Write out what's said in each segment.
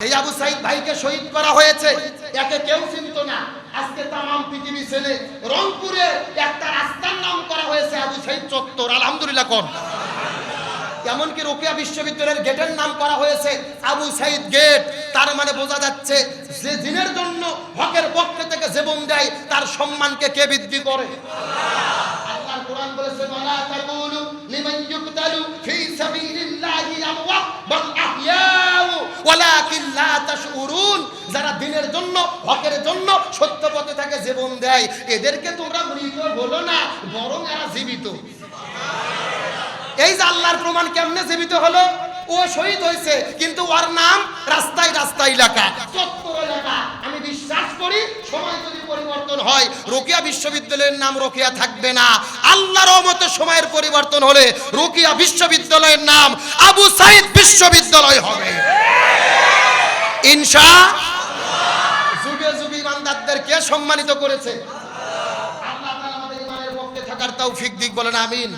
এই আবু সাইদ ভাইকে শহীদ করা হয়েছে। একে কেউ চিনত না। আজকে তামাম পৃথিবী ছেলে রংপুরে একটা রাস্তার নাম করা হয়েছে আবু সাইদ চত্বর। আলহামদুলিল্লাহ কোন? এমনকি রোকেয়া বিশ্ববিদ্যালয়ের গেটের নাম করা হয়েছে আবু সাইদ গেট। তার মানে বোঝা যাচ্ছে যে দিনের জন্য হকের পক্ষে থেকে জীবন দেয় তার সম্মানকে কে বৃদ্ধি করে? আল্লাহর কোরআন বলেছে ওয়ালা তাকুলু লিমান ইউকতালু ফি সাবিলিল্লাহি আমওয়াত বাল আহইয়াউ যারা দিনের জন্য, হকের জন্য সত্য পথে থাকে জীবন দেয়। এদেরকে তোমরা মৃত বলো না, বরং এরা জীবিত। এই যে আল্লাহর প্রমাণ কেমনে জীবিত হলো? ও শহীদ হয়েছে, কিন্তু ওর নাম রাস্তায় রাস্তায় এলাকা আমি বিশ্বাস করি, সময় যদি পরিবর্তন হয়, রোকিয়া বিশ্ববিদ্যালয়ের নাম রোকিয়া থাকবে না। আল্লাহর মতো সময়ের পরিবর্তন হলে রোকিয়া বিশ্ববিদ্যালয়ের নাম আবু সাইদ বিশ্ববিদ্যালয় হবে। ইনশা যুগে যুগে ইমানদারদেরকে সম্মানিত করেছে? থাকার তৌফিক দিক বলেন, আমিন।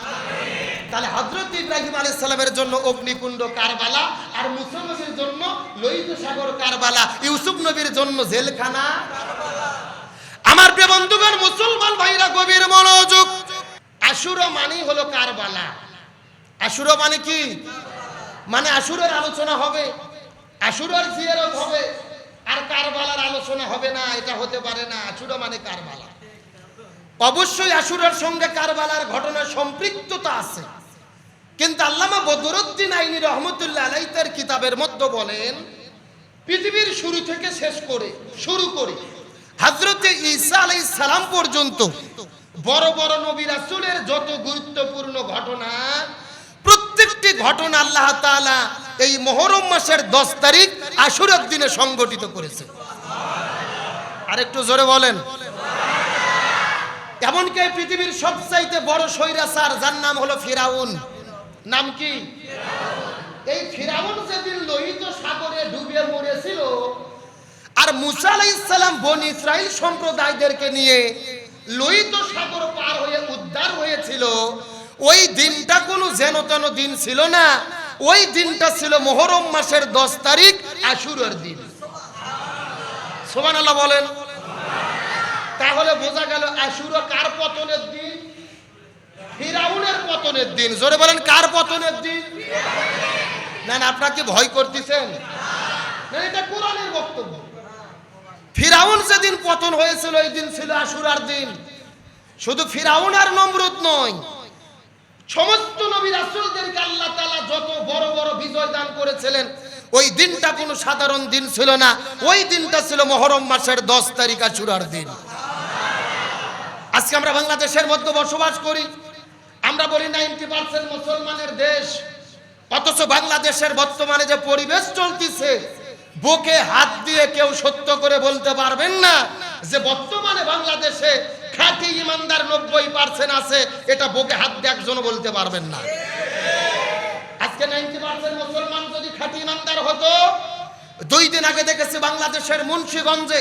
তাহলে হজরত ইব্রাহিম আলাইহিস সালামের জন্য অগ্নিকুণ্ড কারবালা আর মুসা জন্য লোহিত সাগর কারবালা, ইউসুফ নবীর জন্য জেলখানা। আমার প্রিয় বন্ধুগণ, মুসলমান ভাইরা, গভীর মনোযোগ। আশুরা মানে হলো কারবালা। আশুরা মানে কি? মানে আশুরের আলোচনা হবে। আশুরার জিয়ারত হবে, আর কারবালার আলোচনা হবে না, এটা হতে পারে না। আশুরা মানে কারবালা। অবশ্যই আশুরার সঙ্গে কারবালার ঘটনার সম্পৃক্ততা আছে। কিন্তু আল্লামা বদরুদ্দিন আইনি রহমতুল্লাহ আলাই তার কিতাবের মধ্যে বলেন, পৃথিবীর শুরু থেকে শেষ করে, শুরু করে হজরতে ঈসা আলাই সালাম পর্যন্ত বড় বড় নবী রাসূলের যত গুরুত্বপূর্ণ ঘটনা প্রত্যেকটি ঘটনা আল্লাহ তাআলা এই মহরম মাসের দশ তারিখ আশুরার দিনে সংগঠিত করেছে। আরেকটু জোরে বলেন। এমনকি পৃথিবীর সবচাইতে বড় স্বৈরাচার, যার নাম হলো ফিরাউন। নাম কি? এই ফিরাউন যেদিন লোহিত সাগরে ডুবে মরেছিল, আর মুসা আলাইহিস সালাম বনি ইসরাইল সম্প্রদায়দেরকে নিয়ে লোহিত সাগর পার হয়ে উদ্ধার হয়েছিল ওই দিনটা কোনো যেন তেন দিন ছিল না। ওই দিনটা ছিল মোহরম মাসের দশ তারিখ, আশুরের দিন। সোমান আল্লাহ বলেন। তাহলে বোঝা গেল আশুরা কার পতনের দিন? পতনের দিন। জোরে বলেন, কার পতনের দিন? ভয় এটা বক্তব্য। ফিরাউন যেদিন পতন হয়েছিল এই দিন ছিল আশুরার দিন। শুধু ফিরাউন আর নমরুদ নয় সমস্ত নবী রাসূলদেরকে আল্লাহ তাআলা যত বড় বড় বিজয় দান করেছিলেন, ওই দিনটা কোনো সাধারণ দিন ছিল না। ওই দিনটা ছিল মহরম মাসের দশ তারিখ আশুরার দিন। আজকে আমরা বাংলাদেশের মধ্যে বসবাস করি। আমরা বলি নাইনটি পার্সেন্ট মুসলমানের দেশ। অথচ বাংলাদেশের বর্তমানে যে পরিবেশ চলতেছে, বুকে হাত দিয়ে কেউ সত্য করে বলতে পারবেন না যে বর্তমানে বাংলাদেশে খাঁটি ইমানদার নব্বই পার্সেন্ট আছে, এটা বুকে হাত দিয়ে একজন বলতে পারবেন না। আজকে নাইনটি পার্সেন্ট মুসলমান যদি খাঁটি ইমানদার হতো, দুই দিন আগে দেখেছি বাংলাদেশের মুন্সীগঞ্জে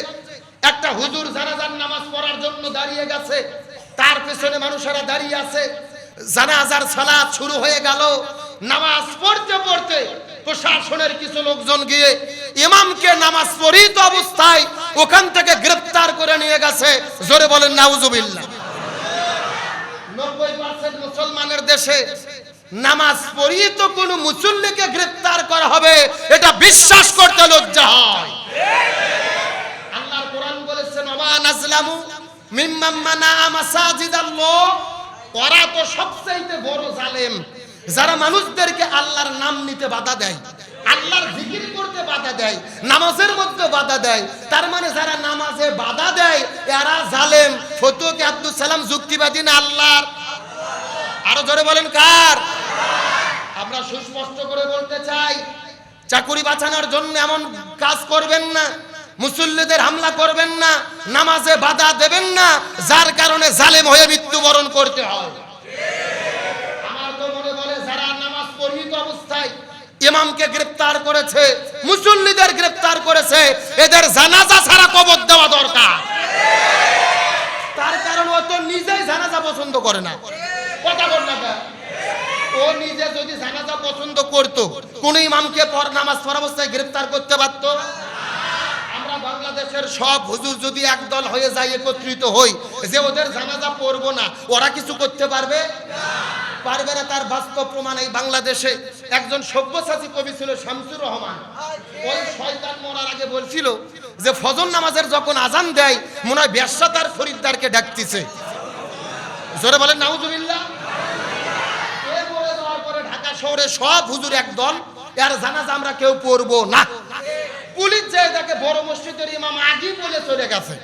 একটা হুজুর জানাজার নামাজ পড়ার জন্য দাঁড়িয়ে গেছে, তার পেছনে মানুষেরা দাঁড়িয়ে আছে। জানাজার সালাত শুরু হয়ে গেল। নামাজ পড়তে পড়তে প্রশাসনের কিছু লোকজন গিয়ে ইমামকে নামাজ পড়িত অবস্থায় ওখান থেকে গ্রেফতার করে নিয়ে গেছে। জোরে বলেন, নাউজুবিল্লাহ। মুসলমানের দেশে নামাজ কোনো মুসল্লিকে গ্রেফতার করা হবে, এটা বিশ্বাস করতে লজ্জা হয়। আল্লাহর কোরআন বলেছেন ওমা নাজলামু মিম্মাম মাসাজিদাল্লাহ। ওরা তো সবচাইতে বড় জালেম। যারা মানুষদেরকে আল্লাহর নাম নিতে বাধা দেয়, আল্লাহর জিকির করতে বাধা দেয়, নামাজের মধ্যে বাধা দেয়, তার মানে যারা নামাজে বাধা দেয়, এরা জালেম। ফতুকে আব্দুল সালাম যুক্তিবাদী না আল্লাহর? আরও জোরে বলেন কার? আমরা সুস্পষ্ট করে বলতে চাই, চাকুরি বাঁচানোর জন্য এমন কাজ করবেন না। মুসল্লিদের হামলা করবেন না, নামাজে বাধা দেবেন না, যার কারণে জালেম হয়ে মৃত্যুবরণ করতে হয় আমার তো মনে যারা নামাজ পড়িত অবস্থায় ইমামকে গ্রেফতার করেছে, মুসল্লিদের গ্রেফতার করেছে, এদের জানাজা ছাড়া কবর দেওয়া দরকার। তার কারণ ও তো নিজেই জানাজা পছন্দ করে না। কথা বল না ও নিজে যদি জানাজা পছন্দ করতো, কোন ইমামকে পর নামাজ পড়া অবস্থায় গ্রেফতার করতে পারত? বাংলাদেশের সব হুজুর যদি একদল হয়ে যায়, একত্রিত হই, যে ওদের জানাজা পড়ব না, ওরা কিছু করতে পারবে? পারবে না, তার বাস্তব প্রমাণ এই বাংলাদেশে। একজন সব্যসাচী কবি ছিল শামসুর রহমান। ওই শয়তান মরার আগে বলছিল যে, ফজর নামাজের যখন আজান দেয়, মনে হয় ব্যবসা তার খরিদ্দারকে ডাকতেছে। জোরে বলেন, নাউজুবিল্লাহ। শহরে সব হুজুর একদল, এর জানাজা আমরা কেউ পড়ব না। পুলিশ যায় বড় মসজিদের ইমাম আগেই বলে চলে গেছে।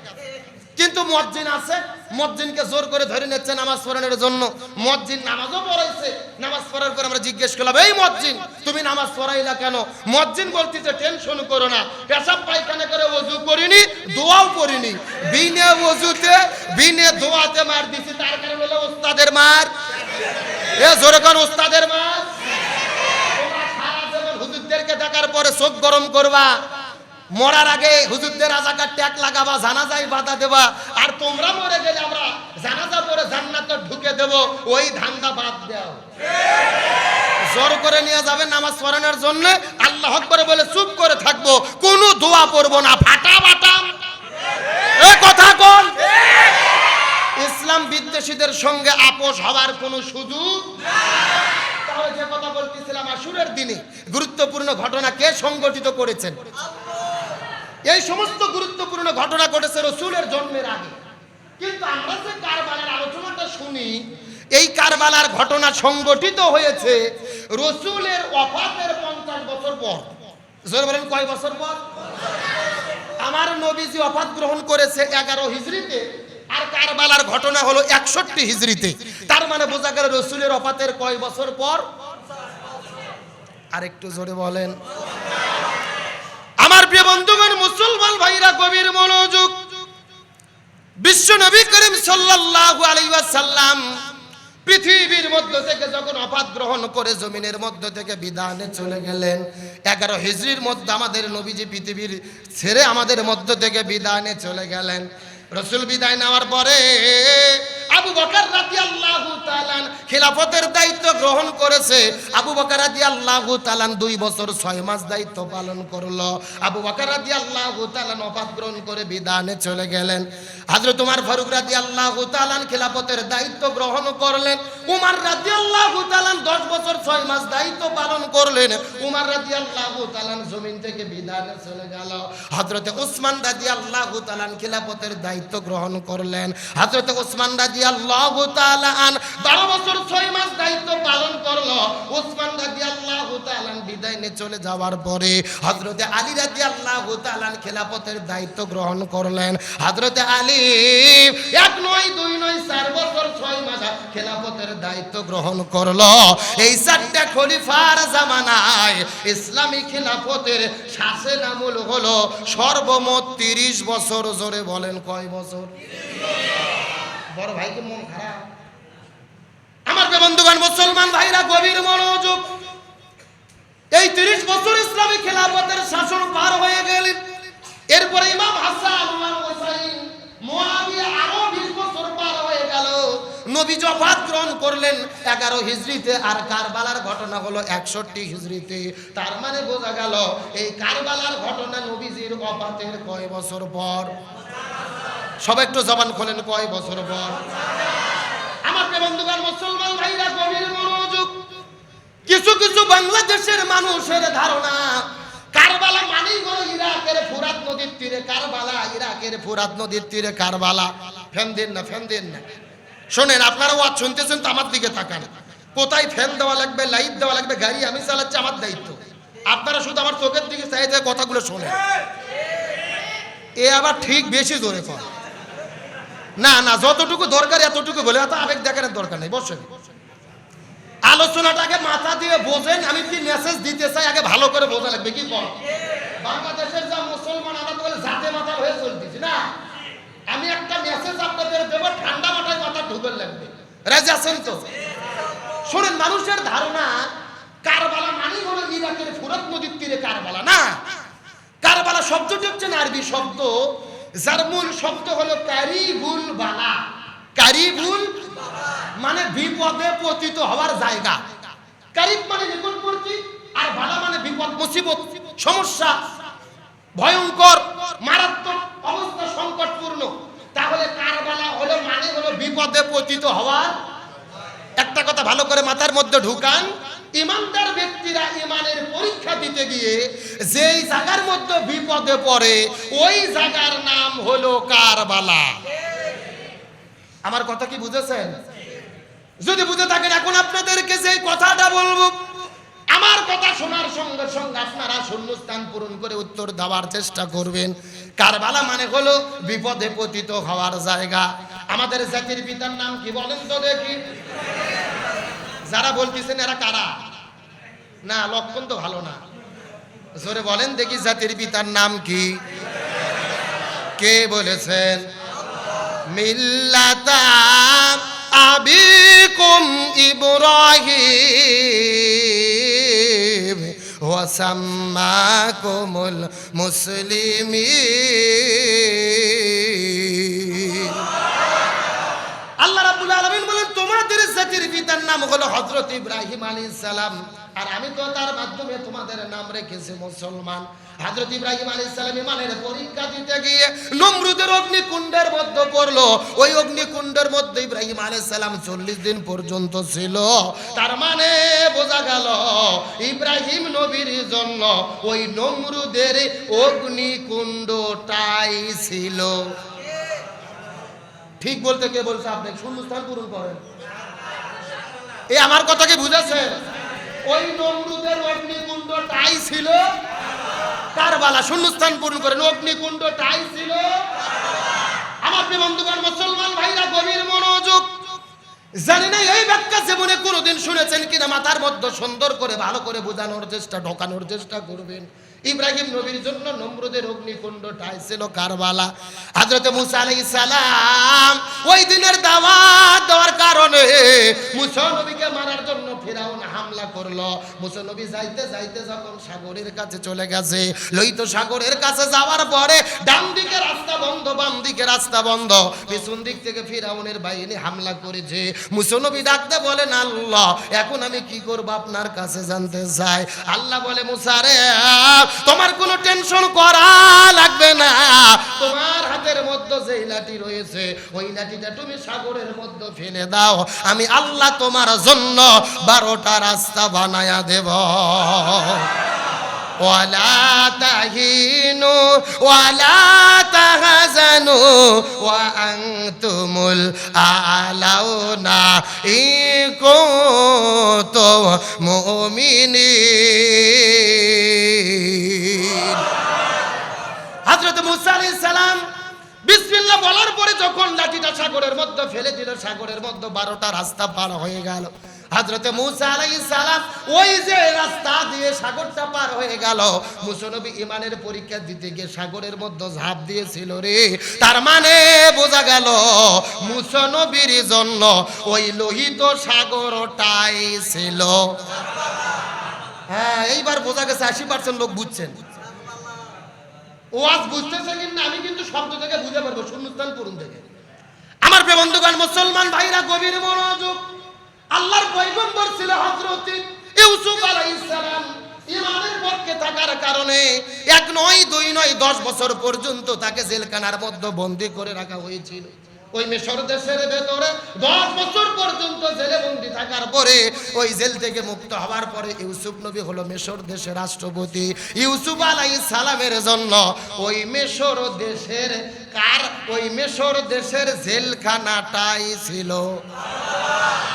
কিন্তু মসজিদ আছে মসজিদকে জোর করে ধরে নিচ্ছে নামাজ পড়ানোর জন্য। মসজিদ নামাজও পড়াইছে, নামাজ পড়ার পর আমরা জিজ্ঞেস করলাম, এই মসজিদ তুমি নামাজ পড়াইলা কেন? মসজিদ বলতেছে টেনশন করো না, পেশাব পায়খানা করে ওযু করিনি, দোয়াও করিনি। বিনে ওযুতে বিনে দোয়াতে মার দিছি, তার কারণ হলো ওস্তাদের মার। এ জোরে কোন, ওস্তাদের মার? তোমরা সারা জীবন হুজুরদেরকে দেখার পরে চোখ গরম করবা। মরার আগে হুজুরদের রাজাকার ট্যাক লাগাবা জানাজাই বাধা দেবা। আর তোমরা মরে গেলে আমরা জানাজা পরে জান্নাত ঢুকে দেব, ওই ধান্দা বাদ দাও। জোর করে নিয়ে যাবে নামাজ পড়ানোর জন্য, আল্লাহ করে বলে, চুপ করে থাকব, কোনো দোয়া পড়ব না, ফাটা বাটাম এ কথা কোন? ইসলাম বিদ্বেষীদের সঙ্গে আপোষ হওয়ার কোনো সুযোগ তাহলে যে কথা বলতেছিলাম, আসুরের দিনে গুরুত্বপূর্ণ ঘটনা কে সংগঠিত করেছেন? এই সমস্ত গুরুত্বপূর্ণ ঘটনা ঘটেছে রসুলের জন্মের আগে। কিন্তু আমরা যে কারবালার আলোচনাটা শুনি, এই কারবালার ঘটনা সংগঠিত হয়েছে রসুলের অফাতের পঞ্চাশ বছর পর। জোরে বলেন, কয় বছর পর? আমার নবীজি অফাত গ্রহণ করেছে এগারো হিজড়িতে, আর কারবালার ঘটনা হলো একষট্টি হিজড়িতে। তার মানে বোঝা গেল রসুলের অফাতের কয় বছর পর? আরেকটু জোরে বলেন। আমার প্রিয় বন্ধুগণ, মুসলমান ভাইরা, গভীর মনোযোগ। বিশ্ব নবী করিম সাল্লাল্লাহু আলাইহি ওয়াসাল্লাম পৃথিবীর মধ্য থেকে যখন অপাত গ্রহণ করে জমিনের মধ্য থেকে বিধানে চলে গেলেন। এগারো হিজড়ির মধ্যে আমাদের নবীজি পৃথিবীর ছেড়ে আমাদের মধ্য থেকে বিধানে চলে গেলেন। রসুল বিদায় নেওয়ার পরে আবু বকর রাদিয়াল্লাহু তাআলা খিলাফতের দায়িত্ব গ্রহণ করেছে। আবু বকর রাদিয়াল্লাহু তাআলা দুই বছর ছয় মাস দায়িত্ব পালন করল। আবু বকর রাদিয়াল্লাহু তাআলা নফাত গ্রহণ করে বিধানে চলে গেলেন। হযরত উমর ফারুক রাদিয়াল্লাহু তাআলা খিলাফতের দায়িত্ব গ্রহণ করলেন। উমর রাদিয়াল্লাহু তাআলা 10 বছর ছয় মাস দায়িত্ব পালন করলেন। উমর রাদিয়াল্লাহু তাআলা জমিন থেকে বিধানে চলে গেল। হযরত উসমান রাদিয়াল্লাহু তাআলা খিলাফতের দায়িত্ব গ্রহণ করলেন। হযরত উসমান রাদিয়াল্লাহু তাআলা আন 12 বছর 6 মাস দায়িত্ব গ্রহণ করলেন। হযরত আলী এক নয়, দুই নয়, চার বছর ছয় মাস খেলাফতের দায়িত্ব গ্রহণ করল। এই চারটা খলিফার জামানায় ইসলামী খেলাফতের শাসন আমল হলো সর্বমোট তিরিশ বছর, জোরে বলেন কয় বছর? বড় ভাইকে মন খারাপ। আমার বন্ধুগণ, মুসলমান ভাইরা, গভীর মনোযোগ। এই তিরিশ বছর ইসলামী খেলাফতের শাসন পার হয়ে গেলেন এরপরে ইমাম হাসান নবী জফাত গ্রহণ করলেন, এগারো হিজড়িতে, আর কারবালার ঘটনা হলো একষট্টি হিজড়িতে। তার মানে বোঝা গেল, এই কারবালার ঘটনা নবীজির অফাতের কয় বছর পর? সব একটু জবান খোলেন, কয় বছর পর? কিছু কিছু বাংলাদেশের মানুষের ধারণা, কারবালা ইরাকের ফুরাত নদীর তীরে কারবালা, ইরাকের ফুরাত নদীর তীরে কারবালা। ফ্যান না ফ্যান দিন না। শোনেন, আপনারা ওয়াজ শুনতেছেন তো আমার দিকে তাকান। কোথায় ফ্যান দেওয়া লাগবে, লাইট দেওয়া লাগবে, গাড়ি আমি চালাচ্ছি, আমার দায়িত্ব। আপনারা শুধু আমার চোখের দিকে চাই কথাগুলো শোনেন। এ আবার ঠিক বেশি জোরে কর না না, যতটুকু দরকার, এতটুকু বলে এত আবেগ দেখানোর দরকার নেই বসেন আলোচনাটাকে মাথা দিয়ে বোঝেন, আমি কি মেসেজ দিতে চাই, আগে ভালো করে বোঝা লাগবে, কি কর বাংলাদেশের যা মুসলমান আমরা তো বলে জাতে মাথা হয়ে চলতেছি, না? আমি একটা মেসেজ আপনাদের দেবো, ঠান্ডা মাথায় মাথা ঢুকে লাগবে। রাজি আছেন তো? শোনেন, মানুষের ধারণা, কারবালা মানেই হলো ইরাকের ফুরত নদীর তীরে কারবালা, না? কারবালা শব্দটি হচ্ছে আরবি শব্দ যার মূল শব্দ হলো কারিবুল বালা। কারিবুল মানে বিপদে পতিত হওয়ার জায়গা। কারিব মানে নিকটবর্তী, আর ভালো মানে বিপদ, মুসিবত, সমস্যা, ভয়ঙ্কর, মারাত্মক অবস্থা সংকটপূর্ণ। তাহলে কারবালা হলো মানে হলো বিপদে পতিত হওয়ার। একটা কথা ভালো করে মাথার মধ্যে ঢুকান। ইমানদার ব্যক্তিরা ইমানের পরীক্ষা দিতে গিয়ে যেই জায়গার মধ্যে বিপদে পড়ে, ওই জায়গার নাম হলো কারবালা। আমার কথা কি বুঝেছেন? যদি বুঝে থাকেন, এখন আপনাদেরকে যে কথাটা বলব, আমার কথা শোনার সঙ্গে সঙ্গে আপনারা শূন্যস্থান পূরণ করে উত্তর দেওয়ার চেষ্টা করবেন। কারবালা মানে হলো বিপদে পতিত হওয়ার জায়গা। আমাদের জাতির পিতার নাম কি বলেন তো দেখি? যারা বলতেছেন এরা কারা? না, লক্ষণ তো ভালো না। জোরে বলেন দেখি জাতির পিতার নাম কি? কে বলেছেন? মিল্লাতা আবিকুম ইব্রাহিম ওয়াসাম্মাকুমুল মুসলিমিন। আল্লাহ রাব্বুল আলামিন জাতির পিতার নাম হলো হযরত ইব্রাহিম আলাইহিস সালাম। আর আমি তো তার মাধ্যমে তোমাদের নাম রেখেছি মুসলমান। হযরত ইব্রাহিম আলাইহিস সালাম ইমানের পরীক্ষা দিতে গিয়ে নমরুদের অগ্নিকুণ্ডের মধ্যে পড়ল। ওই অগ্নিকুণ্ডের মধ্যে ইব্রাহিম আলাইহিস সালাম 40 দিন পর্যন্ত ছিল। তার মানে বোঝা গেল, ইব্রাহিম নবীর জন্য ওই নমরুদের অগ্নিকুণ্ডটাই ছিল। ঠিক বলতে কে বলছে আপনি? শূন্যস্থান পূরণ করেন। এই আমার কথাকে বুঝেছে? ওই নমরুদের অগ্নিকুণ্ড টাই ছিল। কারবালা শূন্যস্থান পূরণ করেন, অগ্নিকুণ্ড টাই ছিল। আমার বন্ধুগণ, মুসলমান ভাইরা, গভীর মনোযোগ। জানি না, এই ব্যাখ্যা জীবনে কোনোদিন শুনেছেন কিনা, মাথার মধ্যে সুন্দর করে, ভালো করে বোঝানোর চেষ্টা, ঢোকানোর চেষ্টা করবেন। ইব্রাহিম নবীর জন্য নমরুদের অগ্নিকুণ্ড ছিল কারবালা। হাজরত মুসা আলাই সালাম ওই দিনের দাওয়াত দেওয়ার কারণে মুসা নবীকে মারার জন্য ফেরাউন হামলা করল। মুসা নবী যাইতে যাইতে যখন সাগরের কাছে চলে গেছে লইত সাগরের কাছে যাওয়ার পরে ডান দিকে রাস্তা বাম দিকে রাস্তা বন্ধ। পিছন দিক থেকে ফিরাউনের বাহিনী হামলা করেছে। মুসা নবী ডাকতে বলেন, আল্লাহ, এখন আমি কি করব আপনার কাছে জানতে চাই? আল্লাহ বলে, মুসা রে, তোমার কোনো টেনশন করা লাগবে না। তোমার হাতের মধ্যে যেই লাঠি রয়েছে, ওই লাঠিটা তুমি সাগরের মধ্যে ফেলে দাও। আমি আল্লাহ তোমার জন্য বারোটা রাস্তা বানায়া দেব। ولا تهينوا ولا تحزنوا وأنتم الأعلون إن كنتم مؤمنين হযরত মুসা আলাইহিস সালাম বিসমিল্লাহ বলার পরে যখন লাঠিটা সাগরের মধ্যে ফেলে দিল সাগরের মধ্যে বারোটা রাস্তা পার হয়ে গেল হযরতে মুসা আলাইহিস সালাম ওই যে রাস্তা দিয়ে সাগরটা পার হয়ে গেল। মুসা নবী ইমানের পরীক্ষা দিতে গিয়ে সাগরের মধ্যে ঝাঁপ দিয়েছিল রে। তার মানে বোঝা গেল মুসা নবীর জন্য ওই লোহিত সাগরটাই ছিল। হ্যাঁ এইবার বোঝা গেছে আশি পার্সেন্ট লোক বুঝছেন। ওয়াজ বুঝতেছে কিনা আমি কিন্তু শব্দ থেকে বুঝে পারব, শূন্যস্থান পূরণ থেকে। আমার বন্ধুগণ, মুসলমান ভাইরা গভীর মনোযোগ আল্লাহর পয়গম্বর ছিল হযরত ইউসুফ আলাইহিস সালাম। ইমানের পক্ষে থাকার কারণে এক নয়, দুই নয়, দশ বছর পর্যন্ত তাকে জেলখানার মধ্যে বন্দি করে রাখা হয়েছিল। ওই মিশর দেশের ভেতরে দশ বছর পর্যন্ত জেলে বন্দি থাকার পরে ওই জেল থেকে মুক্ত হওয়ার পরে ইউসুফ নবী হলো মিশর দেশের রাষ্ট্রপতি। ইউসুফ আলাই সালামের জন্য ওই মিশর দেশের কার? ওই মিশর দেশের জেলখানাটাই ছিল। তার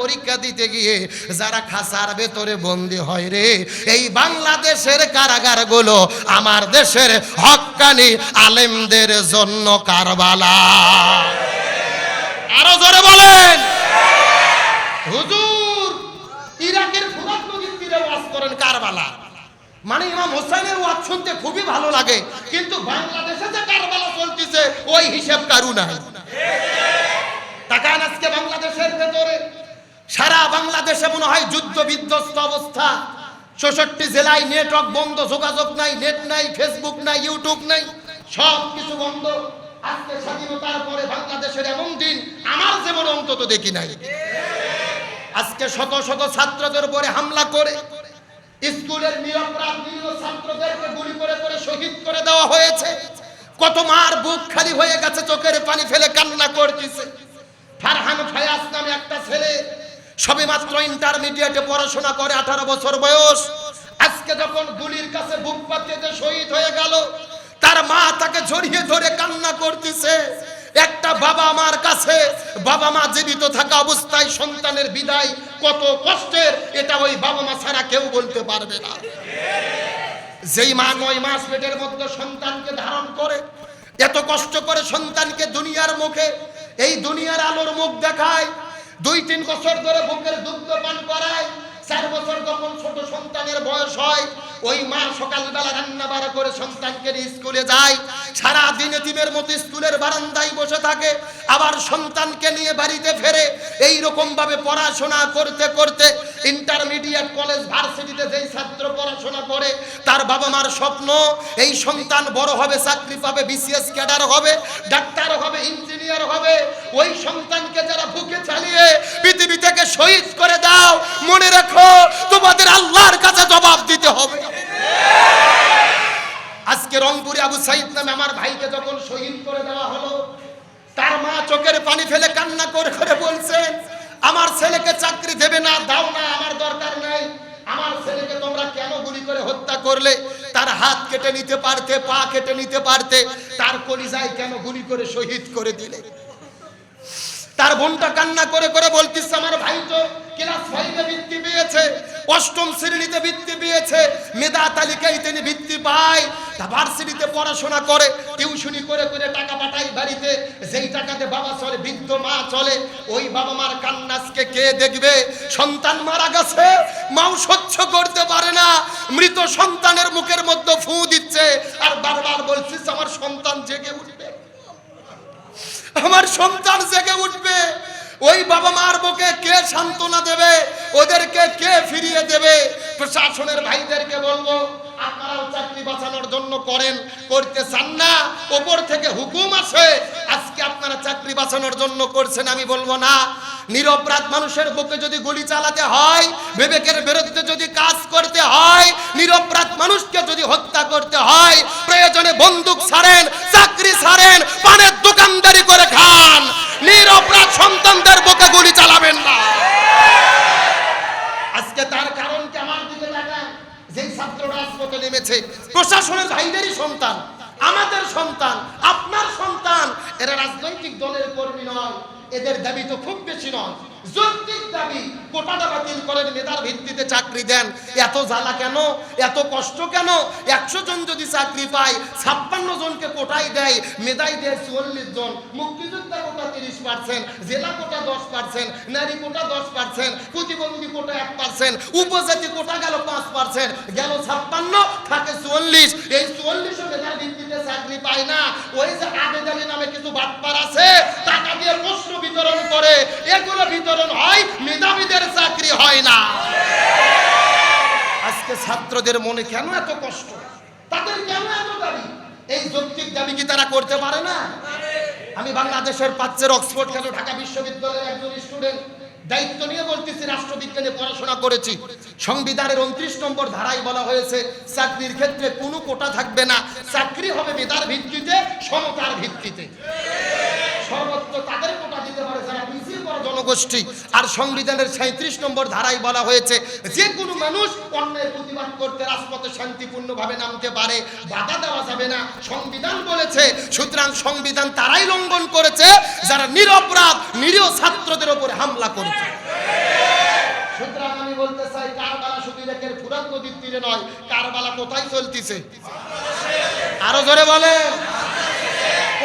পরীক্ষা দিতে গিয়ে যারা খাসার ভেতরে বন্দি হয় রে, এই বাংলাদেশের আমার দেশের হক্কানি আলেমদের জন্য কারবালা। আরও জোরে বলেন। হুজুর, ইরাকের নদী কারবালা। মানে ইমাম হোসেনের ওয়াজ শুনতে খুবই ভালো লাগে, কিন্তু বাংলাদেশে যে কারবালা চলতেছে, ওই হিসেব কারু নাই। তাকান আজকে বাংলাদেশের ভেতরে। সারা বাংলাদেশে মনে হয় যুদ্ধ বিধ্বস্ত অবস্থা। চৌষট্টি জেলায় নেটওয়ার্ক বন্ধ, যোগাযোগ নাই, নেট নাই, ফেসবুক নাই, ইউটিউব নাই, সব কিছু বন্ধ। আজকে স্বাধীনতার পরে বাংলাদেশের এমন দিন, আমার যেমন অন্তত দেখি নাই। আজকে শত শত ছাত্রদের উপরে হামলা করে, স্কুলের নিরপরাধ ছাত্রদেরকে গুলি করে করে শহীদ করে দেওয়া হয়েছে। কত মার বুক খালি হয়ে গেছে, চোখের পানি ফেলে কান্না করতেছে। ফারহান ফায়াজ নামে একটা ছেলে, সবে মাত্র ইন্টারমিডিয়েটে পড়াশোনা করে, আঠারো বছর বয়স। আজকে যখন গুলির কাছে বুক পাতিয়ে শহীদ হয়ে গেল, তার মা তাকে জড়িয়ে ধরে কান্না করতেছে। একটা বাবা মার কাছে, বাবা মা জীবিত থাকা অবস্থায় সন্তানের বিদায় কত কষ্টের, এটা ওই বাবা মা ছাড়া কেউ বলতে পারবে না। যেই মা নয় মাস পেটের মধ্যে সন্তানকে ধারণ করে, এত কষ্ট করে সন্তানকে দুনিয়ার মুখে এই দুনিয়ার আলোর মুখ দেখায়, দুই তিন বছর ধরে বুকের দুগ্ধ পান করায়, চার বছর যখন ছোট সন্তানের বয়স হয়, ওই মা সকালবেলা রান্না বাড়া করে সন্তানকে স্কুলে যায় সারা দিন এতিমের মতো স্কুলের বারান্দায় বসে থাকে, আবার সন্তানকে নিয়ে বাড়িতে ফেরে এই রকম ভাবে পড়াশোনা করতে করতে ইন্টারমিডিয়েট কলেজ ভার্সিটিতে যেই ছাত্র পড়াশোনা করে, তার বাবা মার স্বপ্ন, এই সন্তান বড় হবে, চাকরি পাবে বিসিএস ক্যাডার হবে, ডাক্তার হবে ইঞ্জিনিয়ার হবে, ওই সন্তানকে যারা বুকে চালিয়ে পৃথিবী থেকে শহীদ করে দাও, মনে রেখো, তোমাদের আল্লাহর কাছে জবাব দিতে হবে। আজকে রংপুরে আবু সাইদ নামে আমার ভাইকে যখন শহীদ করে দেওয়া হলো, তার মা চোখের পানি ফেলে কান্না করে করে বলছেন আমার ছেলেকে চাকরি দেবে না, দাও না আমার দরকার নাই আমার ছেলেকে তোমরা কেন গুলি করে হত্যা করলে তার হাত কেটে নিতে পারতে, পা কেটে নিতে পারতে, তার কলিজায় কেন গুলি করে শহীদ করে দিলে? তার বোনটা কান্না করে করে বলতিস আমার ভাই তো ক্লাস ফাইভে বৃত্তি পেয়েছে, অষ্টম শ্রেণীতে বৃত্তি পেয়েছে, মেধা তালিকায় তিনি বৃত্তি পায়, তা ভার্সিটিতে পড়াশোনা করে, টিউশনি করে করে টাকা পাঠায় বাড়িতে, যেই টাকাতে বাবা চলে, বৃদ্ধ মা চলে, ওই বাবা মার কান্নাসকে কে দেখবে? সন্তান মারা গেছে, মাও সহ্য করতে পারে না, মৃত সন্তানের মুখের মধ্যে ফু দিচ্ছে, আর বারবার বলছিস আমার সন্তান জেগে উঠবে। আমার সন্তান জেগে উঠবে। ওই বাবা মার বুকে কে সান্ত্বনা দেবে? ওদেরকে কে ফিরিয়ে দেবে? প্রশাসনের ভাইদেরকে বলব চাকরি বাঁচানোর জন্য করেন, করতে চান না থেকে হুকুম আছে, আজকে আপনারা চাকরি বাঁচানোর জন্য করছেন, আমি বলব না। নিরপরাধ মানুষের বুকে যদি গুলি চালাতে হয়, বিবেকের বিরুদ্ধে যদি কাজ করতে হয় নিরপরাধ মানুষকে যদি হত্যা করতে হয়, প্রয়োজনে বন্দুক ছাড়েন, চাকরি ছাড়েন, পানের দোকানদারি করে খান। নিরপরাধ সন্তানদের বুকে গুলি চালাবেন না। আজকে তার কারণ কি আমার দিকে তাকান যেই ছাত্র রাজপথে নেমেছে, প্রশাসনের ভাইদেরই সন্তান, আমাদের সন্তান, আপনার সন্তান, এরা রাজনৈতিক দলের কর্মী নয়, এদের দাবি তো খুব বেশি নয়। যৌক্তিক ভিত্তিতে চাকরি দেন। এত জ্বালা কেন? এত কষ্ট কেন? একশো জন যদি চাকরি ছাপ্পান্ন জনকে কোটাই দেয়, মেধাই দেয় চুয়াল্লিশ জন। মুক্তিযোদ্ধা তিরিশ পার্সেন্ট জেলা কোটা দশ পার্সেন্ট নারী কোটা দশ পার্সেন্ট প্রতিবন্ধী কোটা এক পার্সেন্ট উপজাতি কোটা গেল পাঁচ পার্সেন্ট গেল ছাপ্পান্ন, থাকে চুয়াল্লিশ। এই চুয়াল্লিশও মেধার ভিত্তিতে চাকরি পায় না। ওই যে আবেদালি নামে কিছু বাটপার আছে, টাকা দিয়ে প্রশ্ন বিতরণ করে। এগুলো বিতরণ হয়, মেধাবীদের চাকরি হয় না। আজকে ছাত্রদের মনে কেন এত কষ্ট? তাদের কেন এত দাবি? এই যৌক্তিক দাবি কি তারা করতে পারে না? আমি বাংলাদেশের পাচ্ছের অক্সফোর্ড কেন ঢাকা বিশ্ববিদ্যালয়ের একজন স্টুডেন্ট দায়িত্ব নিয়ে বলতেছি, রাষ্ট্রবিজ্ঞানে পড়াশোনা করেছি। সংবিধানের উনত্রিশ নম্বর ধারায় বলা হয়েছে, চাকরির ক্ষেত্রে কোনো কোটা থাকবে না। চাকরি হবে মেধার ভিত্তিতে, সমতার ভিত্তিতে। সর্বত্র তাদের দিতে জনগোষ্ঠী। আর সংবিধানের সাঁত্রিশ নম্বর ধারায় বলা হয়েছে যে কোনো মানুষ অন্যায় প্রতিবাদ করতে রাজপথে শান্তিপূর্ণভাবে নামতে পারে, বাধা দেওয়া যাবে না। সংবিধান বলেছে, সুতরাং সংবিধান তারাই লঙ্ঘন করেছে, যারা নিরপরাধ নিরীহ ছাত্রদের উপরে হামলা করেছে। সুতরাং আমি বলতে চাই, কারবালা শুধু ইরাকের নদীর তীরে নয়, কারবালা কোথায় চলতিছে? আরও জোরে বলেন।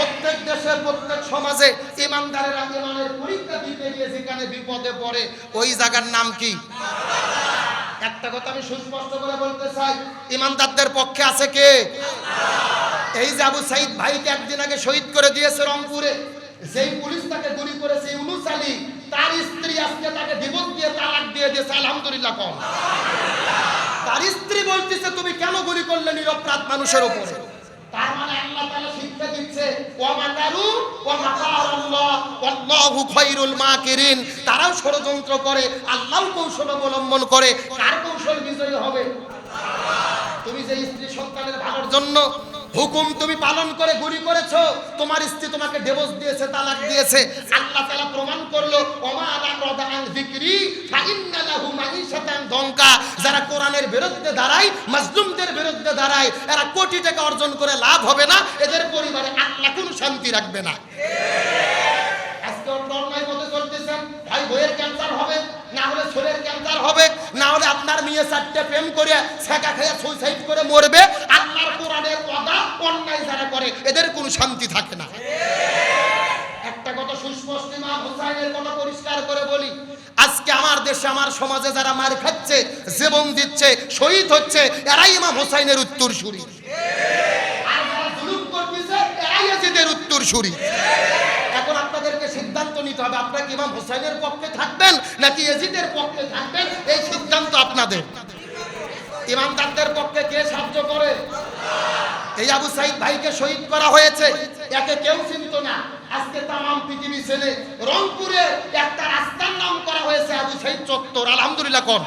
প্রত্যেক দেশের, প্রত্যেক সমাজে ইমানদারের ইমানের পরীক্ষা দিতে গিয়ে যেখানে বিপদে পড়ে, ওই জায়গার নাম কি? একটা কথা আমি সুস্পষ্ট করে বলতে চাই, ইমানদারদের পক্ষে আছে কে? এই যে আবু সাইদ ভাইকে একদিন আগে শহীদ করে দিয়েছে রংপুরে, যেই পুলিশ তাকে গুলি করেছে, ইউনুস আলী, তার স্ত্রী আজকে তাকে ডিভোর্স দিয়ে তালাক দিয়ে দিয়েছে, আলহামদুলিল্লাহ কম। তার স্ত্রী বলতেছে, তুমি কেন গুলি করলে নিরপরাধ মানুষের উপরে? তার মানে আল্লাহ তাআলা শিক্ষা দিচ্ছে, ওয়া মাকারু ওয়া মাকারাল্লাহ আল্লাহু খায়রুল মাকিরিন। তারাও ষড়যন্ত্র করে আল্লাহও কৌশল অবলম্বন করে, কার কৌশল বিজয়ী হবে? তুমি যে স্ত্রী সন্তানের ভালোর জন্য হুকুম তুমি পালন করে, গুলি করেছ। তোমার স্ত্রী তোমাকে ডিভোর্স দিয়েছে, তালাক দিয়েছে। আল্লাহ তাআলা প্রমাণ করল, ওমা রাদা আন যিকরি ফাইন্না লাহু মাঈশাতান দঙ্কা। যারা কোরআনের বিরুদ্ধে দাঁড়ায়, মাজলুমদের বিরুদ্ধে দাঁড়ায়, এরা কোটি টাকা অর্জন করে লাভ হবে না, এদের পরিবারে আল্লাহ কোনো শান্তি রাখবে না। আজকে নর্মাল মতো চলতেছেন, ভাই বইয়ের ক্যান্সার হবে, না হলে ছোলের ক্যান্সার হবে, না হলে আপনার মেয়ে চারটে প্রেম করে ছেঁকা খেয়ে সুইসাইড করে মরবে অন্যায় যারা করে, এদের কোনো শান্তি থাকে না। একটা কথা সুস্পষ্ট, ইমাম হুসাইনের কথা পরিষ্কার করে বলি। আজকে আমার দেশে, আমার সমাজে যারা মার খাচ্ছে, জীবন দিচ্ছে, শহীদ হচ্ছে, এরাই ইমাম হুসাইনের উত্তর সুরি এখন আপনাদেরকে সিদ্ধান্ত নিতে হবে, আপনারা ইমাম হুসাইনের পক্ষে থাকবেন, নাকি এজিদের পক্ষে থাকবেন? এই সিদ্ধান্ত আপনাদের। ইমামদারদের পক্ষে কে সাহায্য করে? এই আবু সাইদ ভাইকে শহীদ করা হয়েছে। একে কেউ চিনত না। আজকে তামাম পৃথিবী ছেলে রংপুরে একটা রাস্তার নাম করা হয়েছে আবু সাইদ চত্বর। আলহামদুলিল্লাহ কোন?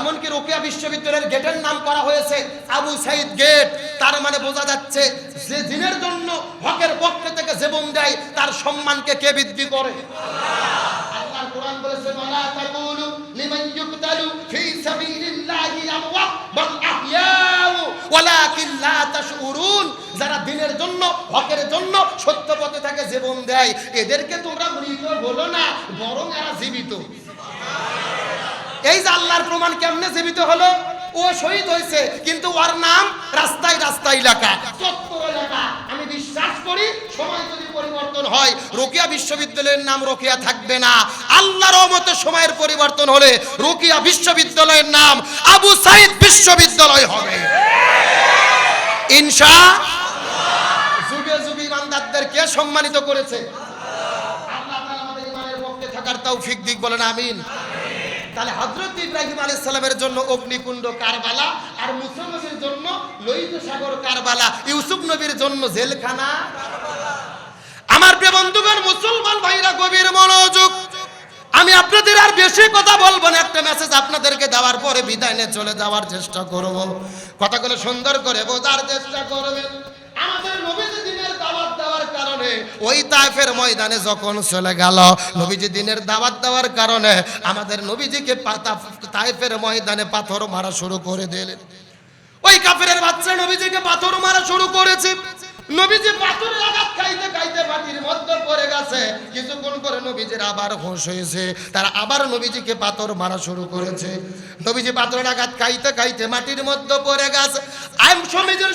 এমনকি রোকেয়া বিশ্ববিদ্যালয়ের গেটের নাম করা হয়েছে আবু সাইদ গেট। তার মানে বোঝা যাচ্ছে যে দিনের জন্য হকের পক্ষে থেকে জীবন দেয়, তার সম্মানকে কে বৃদ্ধি করে? আল্লাহ কোরআন বলেছে ওয়ালা তাকুলু লিমান যারা দিনের জন্য, হকের জন্য সত্য পথে থাকে জীবন দেয়। এদেরকে তোমরা মৃত বলো না, বরং এরা জীবিত। এই যে আল্লাহর প্রমাণ কেমনে জীবিত হলো? ও শহীদ হয়েছে, কিন্তু ওর নাম রাস্তায় রাস্তায় এলাকা চত্বর এলাকা আমি বিশ্বাস করি সময় যদি পরিবর্তন হয়, রোকিয়া বিশ্ববিদ্যালয়ের নাম রোকিয়া থাকবে না। আল্লাহর মতো সময়ের পরিবর্তন হলে রোকিয়া বিশ্ববিদ্যালয়ের নাম আবু সাইদ বিশ্ববিদ্যালয় হবে। যুগে যুগে সম্মানিত করেছে? থাকার দিক বলেন, আমিন। তাহলে হজরত ইব্রাহিম আলাইহিস সালামের জন্য অগ্নিকুণ্ড কারবালা আর মুসা নবীর জন্য লোহিত সাগর কারবালা, ইউসুফ নবীর জন্য জেলখানা। আমার বন্ধুগণ, মুসলমান ভাইরা, গভীর মনোযোগ। আমি আপনাদের আর বেশি কথা বলব না, একটা মেসেজ আপনাদেরকে দেওয়ার পরে বিদায় নিয়ে চলে যাওয়ার চেষ্টা করব। কথাগুলো সুন্দর করে বোঝার চেষ্টা করবেন। আমাদের নবীজি দিনের দাওয়াত দেওয়ার কারণে ওই তাইফের ময়দানে যখন চলে গেল, নবীজি দিনের দাওয়াত দেওয়ার কারণে আমাদের নবীজিকে তাইফের ময়দানে পাথর মারা শুরু করে দিলেন। ওই কাফেরের বাচ্চা নবীজিকে পাথর মারা শুরু করেছে।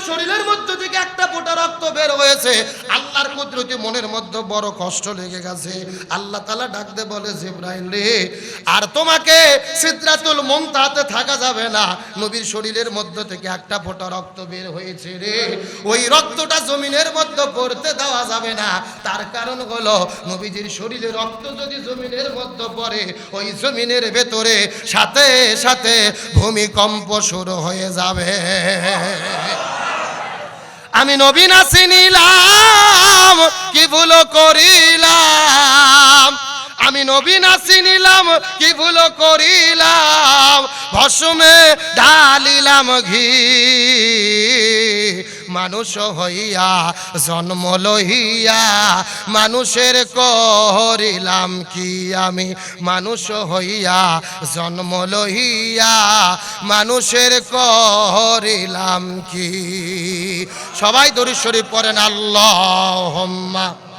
শরীরের মধ্যে থেকে একটা রক্ত বের হয়েছে। আল্লাহর কুদরতি মনের মধ্যে বড় কষ্ট লেগে গেছে। আল্লাহ তালা ডাকতে বলে, জিব্রাইল রে, আর তোমাকে সিদ্রাতুল মুনতাহাতে থাকা যাবে না। নবীর শরীরের মধ্যে থেকে একটা ফোঁটা রক্ত বের হয়েছে রে। ওই রক্তটা জমিনের মধ্যে পড়তে দেওয়া যাবে না। তার কারণ হলো, নবীজির শরীরে রক্ত যদি জমিনের মধ্যে পড়ে, ওই জমিনের ভেতরে সাথে সাথে ভূমিকম্প শুরু হয়ে যাবে। আমি নবীন চিনিলাম, কি ভুল করিলাম? আমি নবীন চিনিলাম, কি ভুল করিলাম? ভসমে ঢালিলাম ঘি। মানুষ হইয়া, জন্ম লইয়া, মানুষের করিলাম কি আমি? মানুষ হইয়া, জন্ম লইয়া, মানুষের করিলাম কি? সবাই দরিশ্বরী পড়েন আল্লাহ